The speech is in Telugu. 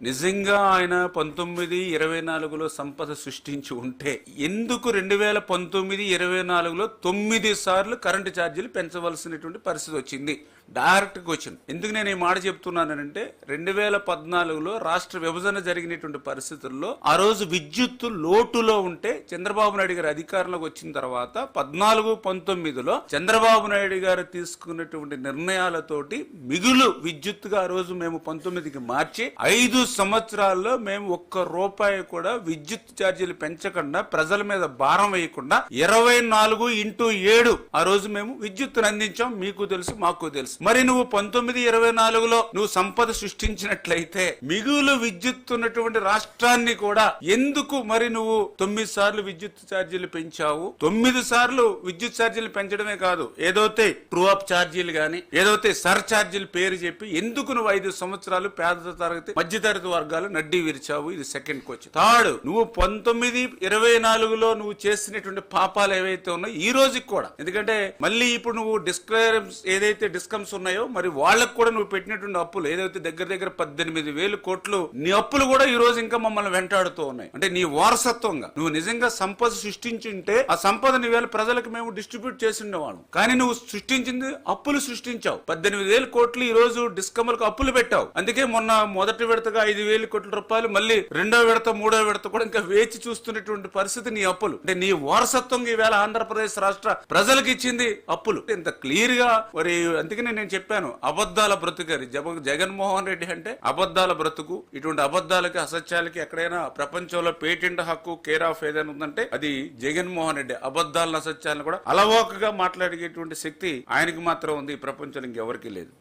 నిజంగా ఆయన పంతొమ్మిది ఇరవై నాలుగులో సంపద సృష్టించి ఉంటే ఎందుకు రెండు వేల పంతొమ్మిది ఇరవై నాలుగులో తొమ్మిది సార్లు కరెంటు ఛార్జీలు పెంచవలసినటువంటి పరిస్థితి వచ్చింది? డైరెక్ట్ క్వశ్చన్ ఎందుకు నేను ఈ మాట చెప్తున్నానంటే రెండు వేల పద్నాలుగులో రాష్ట్ర విభజన జరిగినటువంటి పరిస్థితుల్లో ఆ రోజు విద్యుత్తు లోటులో ఉంటే చంద్రబాబు నాయుడు గారు అధికారంలోకి వచ్చిన తర్వాత పద్నాలుగు పంతొమ్మిదిలో చంద్రబాబు నాయుడు గారు తీసుకున్నటువంటి నిర్ణయాలతోటి మిగులు విద్యుత్తుగా ఆ రోజు మేము పంతొమ్మిదికి మార్చి ఐదు సంవత్సరాల్లో మేము ఒక్క రూపాయి కూడా విద్యుత్ ఛార్జీలు పెంచకుండా ప్రజల మీద భారం వేయకుండా ఇరవై నాలుగు ఇంటూ ఏడు ఆ రోజు మేము విద్యుత్తును అందించాం. మీకు తెలుసు మాకు తెలుసు. మరి నువ్వు పంతొమ్మిది ఇరవై నాలుగులో నువ్వు సంపద సృష్టించినట్లయితే మిగులు విద్యుత్ ఉన్నటువంటి రాష్ట్రాన్ని కూడా ఎందుకు మరి నువ్వు తొమ్మిది సార్లు విద్యుత్ ఛార్జీలు పెంచావు? తొమ్మిది సార్లు విద్యుత్ ఛార్జీలు పెంచడమే కాదు ఏదైతే ట్రూ అప్ ఛార్జీలు గాని ఏదైతే సర్ ఛార్జీలు పేరు చెప్పి ఎందుకు నువ్వు ఐదు సంవత్సరాలు పేద తరగతి మధ్య తరగతి వర్గాలు నడ్డి విరిచావు ఇది సెకండ్ క్వశ్చన్ థర్డ్ నువ్వు పంతొమ్మిది ఇరవై నాలుగులో నువ్వు చేసినటువంటి పాపాలు ఏవైతే ఉన్నాయో ఈ రోజుకి కూడా. ఎందుకంటే మళ్ళీ ఇప్పుడు నువ్వు డిస్క్లైమ్స్ ఏదైతే డిస్కమ్స్ ఉన్నాయో మరి వాళ్ళకు కూడా నువ్వు పెట్టినటువంటి అప్పులు ఏదైతే దగ్గర దగ్గర పద్దెనిమిది వేలు కోట్లు నీ అప్పులు కూడా ఈ రోజు ఇంకా మమ్మల్ని వెంటాడుతూ ఉన్నాయి. అంటే నీ వారసత్వంగా. నువ్వు నిజంగా సంపద సృష్టించుంటే ఆ సంపద వేల ప్రజలకు మేము డిస్ట్రిబ్యూట్ చేసి ఉండేవాళ్ళం కానీ నువ్వు సృష్టించింది అప్పులు సృష్టించావు. పద్దెనిమిది వేల కోట్లు ఈ రోజు డిస్కమ్లకు అప్పులు పెట్టావు. అందుకే మొన్న మొదటి విడతగా ఐదు వేల కోట్ల రూపాయలు మళ్ళీ రెండో విడత మూడో విడత కూడా ఇంకా వేచి చూస్తున్నటువంటి పరిస్థితి నీ అప్పులు. అంటే నీ వారసత్వం ఈవేళ ఆంధ్రప్రదేశ్ రాష్ట్ర ప్రజలకు ఇచ్చింది అప్పులు. ఇంత క్లియర్గా మరి అందుకనే నేను చెప్పాను అబద్ధాల బ్రతుకరి జగన్మోహన్ రెడ్డి అంటే అబద్ధాల బ్రతుకు. ఇటువంటి అబద్ధాలకి అసత్యాలకి ఎక్కడైనా ప్రపంచంలో పేటెంట్ హక్కు కేర్ ఆఫ్ ఏదైనా ఉందంటే అది జగన్మోహన్ రెడ్డి అబద్దాలను అసత్యాలను కూడా అలవోకగా మాట్లాడేటువంటి శక్తి ఆయనకి మాత్రం ఉంది. ప్రపంచంలో ఇంకెవరికీ లేదు.